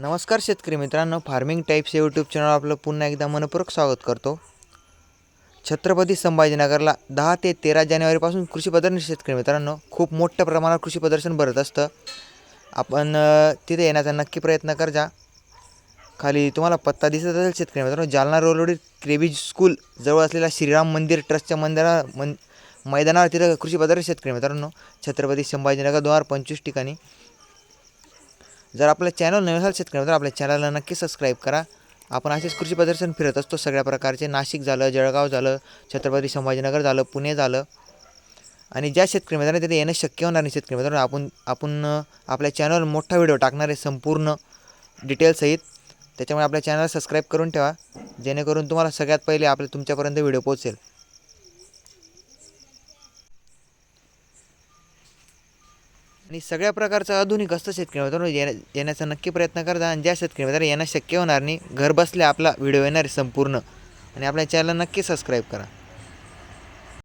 नमस्कार शेतकरी मित्रांनो फार्मिंग टाईप्स या यूट्यूब चॅनल आपलं पुन्हा एकदा मनपूर्वक स्वागत करतो. छत्रपती संभाजीनगरला दहा ते तेरा जानेवारीपासून कृषी प्रदर्शन शेतकरी मित्रांनो खूप मोठ्या प्रमाणात कृषी प्रदर्शन भरत असतं. आपण तिथे येण्याचा नक्की प्रयत्न करजा. खाली तुम्हाला पत्ता दिसत असेल शेतकरी मित्रांनो जालना रोडवरील क्रेबीज स्कूल जवळ असलेल्या श्रीराम मंदिर ट्रस्टच्या मंदिरा मन मैदानावर तिथं कृषी प्रदर्शन शेतकरी मित्रांनो छत्रपती संभाजीनगर दोन हजार पंचवीस ठिकाणी जर आपलं चॅनल नवीन असाल शेतकरी तर आपल्या चॅनलला नक्की सबस्क्राईब करा. आपण असेच कृषी प्रदर्शन फिरत असतो. सगळ्या प्रकारचे नाशिक झालं जळगाव झालं छत्रपती संभाजीनगर झालं पुणे झालं. आणि ज्या शेतकरी मित्रांनी तिथे येणं शक्य होणार नाही शेतकरी मित्रांनो आपण आपण आपल्या चॅनलवर मोठा व्हिडिओ टाकणार आहे संपूर्ण डिटेल्ससहित त्याच्यामुळे आपल्या चॅनलला सबस्क्राईब करून ठेवा. जेणेकरून तुम्हाला सगळ्यात पहिले आपल्या तुमच्यापर्यंत व्हिडिओ पोहोचेल. आणि सगळ्या प्रकारचं आधुनिक असतं शेतकरी मित्रांनो. येण्या येण्याचा नक्की प्रयत्न करता आणि ज्या शेतकरी मित्रांनो येणं शक्य होणार नाही घर बसल्या आपला व्हिडिओ येणार संपूर्ण. आणि आपल्या चॅनलला नक्की सबस्क्राईब करा.